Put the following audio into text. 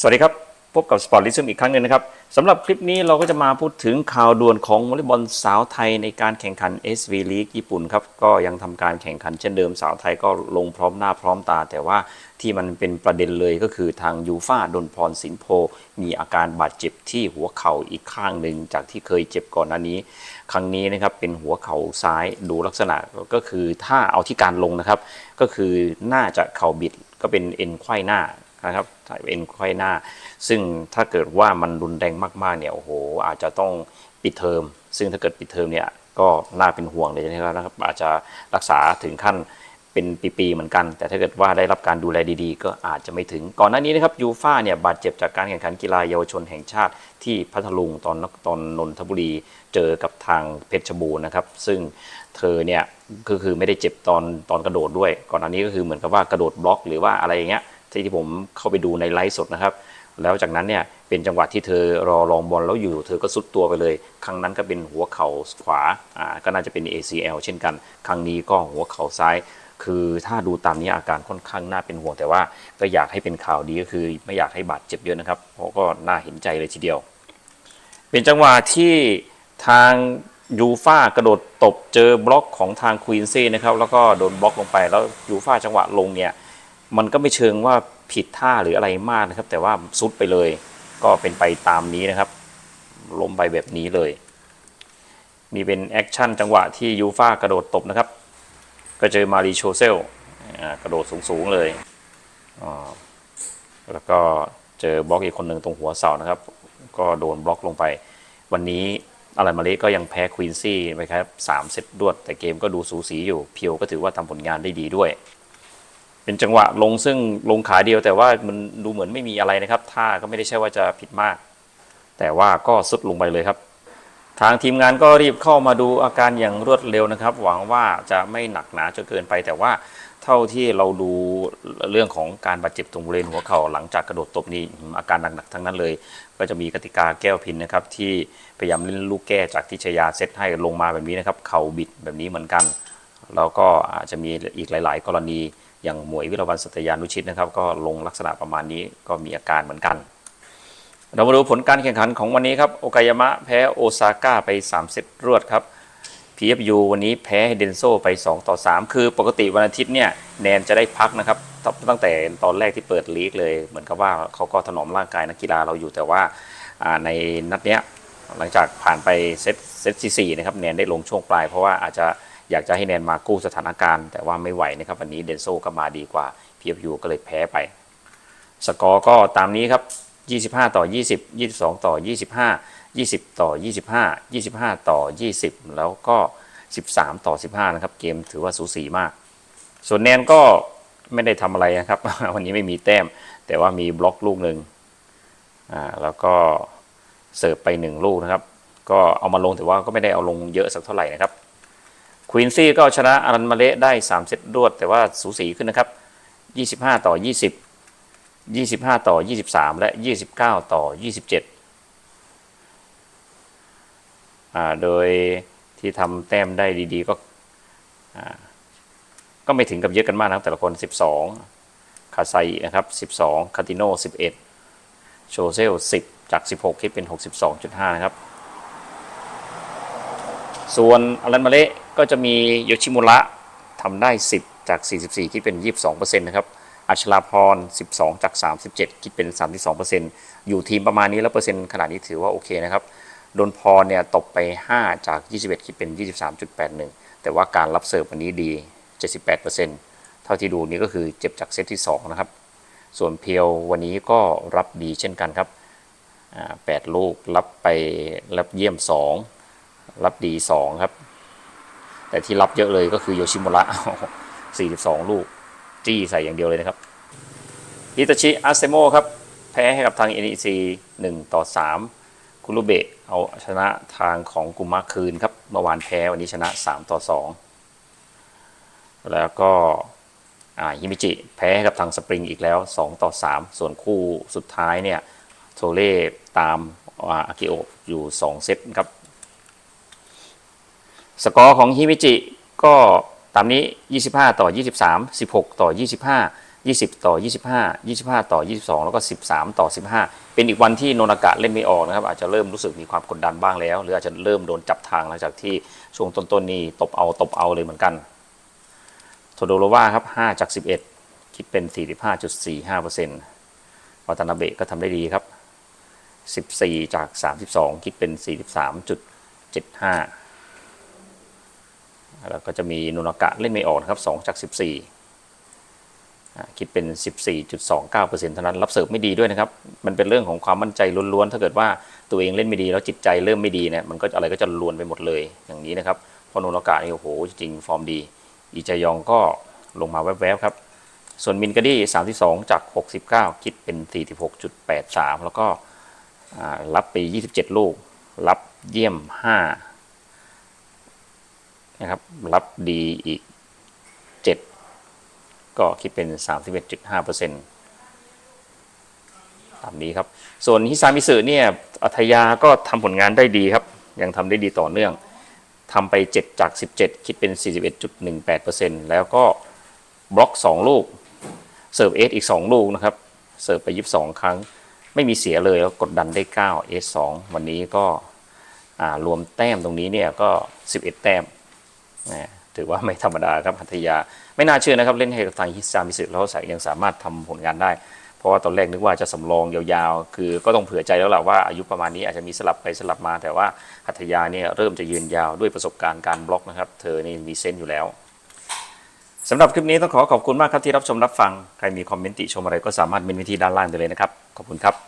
สวัสดีครับ พบกับสปอร์ตลิซึมอีกครั้งหนึ่งนะครับสำหรับคลิปนี้เราก็จะมาพูดถึงข่าวด่วนของวอลเลย์บอลสาวไทยในการแข่งขัน SV League ญี่ปุ่นครับ ก็ยังทำการแข่งขันเช่นเดิมสาวไทยก็ลงพร้อมหน้าพร้อมตา แต่ว่าที่มันเป็นประเด็นเลยก็คือทางยูฟ่าดนพรสินโพ มีอาการบาดเจ็บที่หัวเข่าอีกข้างหนึ่งจากที่เคยเจ็บก่อนหน้านี้ ครั้งนี้นะครับเป็นหัวเข่าซ้ายดูลักษณะก็คือถ้าเอาที่การลงนะครับ ก็คือน่าจะเข่าบิดก็เป็นเอ็นไขว้หน้า นะครับเอ็นไข้หน้า ซึ่งถ้าเกิดว่ามันรุนแรงมากๆเนี่ยโอ้โหอาจจะต้องปิดเทอม ซึ่งถ้าเกิดปิดเทอมเนี่ยก็น่าเป็นห่วงเลยนะครับ อาจจะรักษาถึงขั้นเป็นปีๆเหมือนกัน แต่ถ้าเกิดว่าได้รับการดูแลดีๆ ก็อาจจะไม่ถึง ก่อนหน้านี้นะครับยูฟ่าเนี่ยบาดเจ็บจากการแข่งขันกีฬาเยาวชนแห่งชาติที่พัทลุงตอนตอนนนทบุรีเจอกับทางเพชรบูรณ์นะครับ ซึ่งเธอเนี่ยก็คือไม่ได้เจ็บตอนตอนกระโดดด้วย ก่อนหน้านี้ก็คือเหมือนกับว่ากระโดดบล็อกหรือว่าอะไรอย่างเงี้ย ที่ที่ผมเข้าไปดูในไลฟ์สดนะครับ แล้วจากนั้นเนี่ยเป็นจังหวะที่เธอรอลองบอลแล้วอยู่ เธอก็สุดตัวไปเลย ครั้งนั้นก็เป็นหัวเข่าขวาอ่าก็น่าจะเป็น ACL เช่นกัน ครั้งนี้ก็หัวเข่าซ้ายคือถ้าดูตามนี้อาการค่อนข้างน่าเป็นห่วงแต่ว่าก็อยากให้เป็นข่าวดีก็คือไม่อยากให้บาดเจ็บเยอะนะครับ เพราะก็น่าเห็นใจเลยทีเดียว เป็นจังหวะที่ทางยูฟ่ากระโดดตบเจอบล็อกของทางควีนซี่นะครับแล้วก็โดนบล็อกลงไปแล้วยูฟ่าจังหวะลงเนี่ย มันก็ไม่เชิงว่าผิดท่าหรืออะไรมากนะครับ แต่ว่าซุดไปเลย ก็เป็นไปตามนี้นะครับ ล้มไปแบบนี้เลย มีเป็นแอคชั่นจังหวะที่ยูฟ่ากระโดดตบนะครับ ก็เจอมารีโชเซลกระโดดสูงๆเลยแล้วก็เจอบล็อกอีกคนหนึ่งตรงหัวเสานะครับ ก็โดนบล็อกลงไป วันนี้อารันมาเลก็ยังแพ้ควีนซี่ไปครับสามเซตรวด แต่เกมก็ดูสูสีอยู่ เพียวก็ถือว่าทำผลงานได้ดีด้วย เป็นจังหวะลงซึ่งลงขาเดียวแต่ว่ามันดูเหมือนไม่มีอะไรนะครับท่าก็ไม่ได้ใช่ว่าจะผิดมาก แต่ว่าก็สุดลงไปเลยครับ ทางทีมงานก็รีบเข้ามาดูอาการอย่างรวดเร็วนะครับ หวังว่าจะไม่หนักหนาจนเกินไป แต่ว่าเท่าที่เราดูเรื่องของการบาดเจ็บตรงบริเวณหัวเข่าหลังจากกระโดดตบนี้อาการหนักๆทั้งนั้นเลย ก็จะมีกติกาแก้วพินนะครับที่พยายามเล่นลูกแก้จากทิชยาเซตให้ลงมาแบบนี้นะครับ เข่าบิดแบบนี้เหมือนกัน แล้วก็อาจจะมีอีกหลาย ๆ กรณี อย่างหมวยวิรวันสัตยานุชิตนะครับ ก็ลงลักษณะประมาณนี้ก็มีอาการเหมือนกัน เรามาดูผลการแข่งขันของวันนี้ครับ โอกายามะแพ้โอซาก้าไป3เซตรวดครับ PFU วันนี้แพ้เดนโซไป 2 ต่อ 3 คือปกติวันอาทิตย์เนี่ยแนนจะได้พักนะครับ ตั้งแต่ตอนแรกที่เปิดลีกเลย เหมือนกับว่าเขาก็ถนอมร่างกายนักกีฬาเราอยู่แต่ว่าอ่าในนัดเนี้ยหลังจากผ่านไปเซตเซตที่สี่นะครับแนนได้ลงช่วงปลายเพราะว่าอาจจะ อยากจะให้แนนมากู้สถานการณ์ แต่ว่าไม่ไหวนะครับวันนี้เดนโซก็มาดีกว่า PFU ก็เลยแพ้ไป สกอร์ก็ตามนี้ครับ 25 ต่อ 20 22 ต่อ 25 20 ต่อ 25 25 ต่อ 20 แล้วก็ 13 ต่อ 15 นะครับ เกมถือว่าสูสีมาก ส่วนแนนก็ไม่ได้ทำอะไรนะครับ วันนี้ไม่มีแต้ม แต่ว่ามีบล็อกลูกหนึ่งอ่าแล้วก็เสิร์ฟไปหนึ่งลูกนะครับ ก็เอามาลงแต่ว่าก็ไม่ได้เอาลงเยอะสักเท่าไหร่นะครับ ควีนซี่ก็ชนะอารันมาเลได้ 3 เซตรวด แต่ว่าสูสีขึ้นนะครับ 25 ต่อ 20 25 ต่อ 23 และ 29 ต่อ 27อ่าโดยที่ทำแต้มได้ดีๆ ก็อ่าก็ไม่ถึงกับเยอะกันมากนะครับแต่ละคน 12 คาไซนะครับ 12 คาติโน 11 โชเซล 10 จาก 16 คิดเป็น 62.5 นะครับ ส่วนอลันมาเละก็จะมีโยชิมุระทำได้ 10 จาก 44 คิดเป็น 22%นะครับอัชราพร 12 จาก 37 คิดเป็น 32%อยู่ทีมประมาณนี้แล้วเปอร์เซ็นต์ขนาดนี้ถือว่าโอเคนะครับโดนพรเนี่ยตบไป 5 จาก 21 คิดเป็น 23.81 แต่ว่าการรับเสิร์ฟวันนี้ดี 78%เท่าที่ดูนี้ก็คือเจ็บจากเซตที่ 2 นะครับ ส่วนเพียววันนี้ก็รับดีเช่นกันครับ 8 ลูกรับไปรับเยี่ยม 2 รับดี2ครับ แต่ที่รับเยอะเลยก็คือโยชิมุระ42ลูก จี้ใส่อย่างเดียวเลยนะครับฮิตาชิอาเซโมครับแพ้ให้กับทาง NEC 1 ต่อ 3 คุรุเบะเอาชนะทางของกุมะคืนครับ เมื่อวานแพ้วันนี้ชนะ 3 ต่อ 2 แล้วก็ฮิมิจิ แพ้ให้กับทางสปริงอีกแล้ว 2 ต่อ 3 ส่วนคู่สุดท้ายเนี่ย โทเล่ตามอากิโอะอยู่ 2 เซตครับ สกอร์ของฮิมิจิก็ตามนี้ 25 ต่อ 23 16 ต่อ 25 20 ต่อ 25 25 ต่อ 22 แล้วก็ 13 ต่อ 15 เป็นอีกวันที่โนนากะเล่นไม่ออกนะครับ อาจจะเริ่มรู้สึกมีความกดดันบ้างแล้ว หรืออาจจะเริ่มโดนจับทางหลังจากที่ช่วงต้นๆนี้ตบเอาตบเอาเลยเหมือนกันโทโดโรวาครับ 5 จาก 11 คิดเป็น 45.45%วัตนาเบะก็ทำได้ดีครับ 14 จาก 32 คิดเป็น 43.75 แล้วก็จะมีนุนากะเล่นไม่ออกนะครับ2จาก 14อ่คิดเป็น 14.29%เท่านั้นรับเสิร์ฟไม่ดีด้วยนะครับ มันเป็นเรื่องของความมั่นใจล้วนๆ ถ้าเกิดว่าตัวเองเล่นไม่ดีแล้วจิตใจเริ่มไม่ดีเนี่ยมันก็อะไรก็จะลวนไปหมดเลยอย่างนี้นะครับพราะนุนากะนี่โอ้โหจริงฟอร์มดี อีจายองก็ลงมาแวบๆครับส่วนมินกาดี้32 จาก 69 คิดเป็น 46.83 แล้วก็รับไป 27 ลูก รับเยี่ยม 5 นะครับ รับดีอีก 7 ก็คิดเป็น 31.5%ตามนี้ครับ ส่วนฮิซามิสึเนี่ย อัธยาก็ทำผลงานได้ดีครับ ยังทำได้ดีต่อเนื่องทำไป 7 จาก 17 คิดเป็น 41.18%แล้วก็บล็อก 2 ลูก เสิร์ฟเอสอีก 2 ลูกนะครับ เสิร์ฟไป 22 ครั้ง ไม่มีเสียเลยแล้วกดดันได้9เอส2วันนี้ก็รวมแต้มตรงนี้เนี่ยก็ 11 แต้ม ถือว่าไม่ธรรมดาครับพัทยา ไม่น่าเชื่อนะครับเล่นให้กับทางฮิซามิสึแล้วใส่ยังสามารถทำผลงานได้ เพราะว่าตอนแรกนึกว่าจะสำรองยาวๆ คือก็ต้องเผื่อใจแล้วแหละว่าอายุประมาณนี้อาจจะมีสลับไปสลับมา แต่ว่าหัตถยาเนี่ยเริ่มจะยืนยาวด้วยประสบการณ์การบล็อกนะครับ เธอนี่มีเซนส์อยู่แล้วสำหรับคลิปนี้ต้องขอขอบคุณมากครับที่รับชมรับฟัง ใครมีคอมเมนต์ติชมอะไรก็สามารถเมนไว้ที่ด้านล่างได้เลยนะครับ ขอบคุณครับ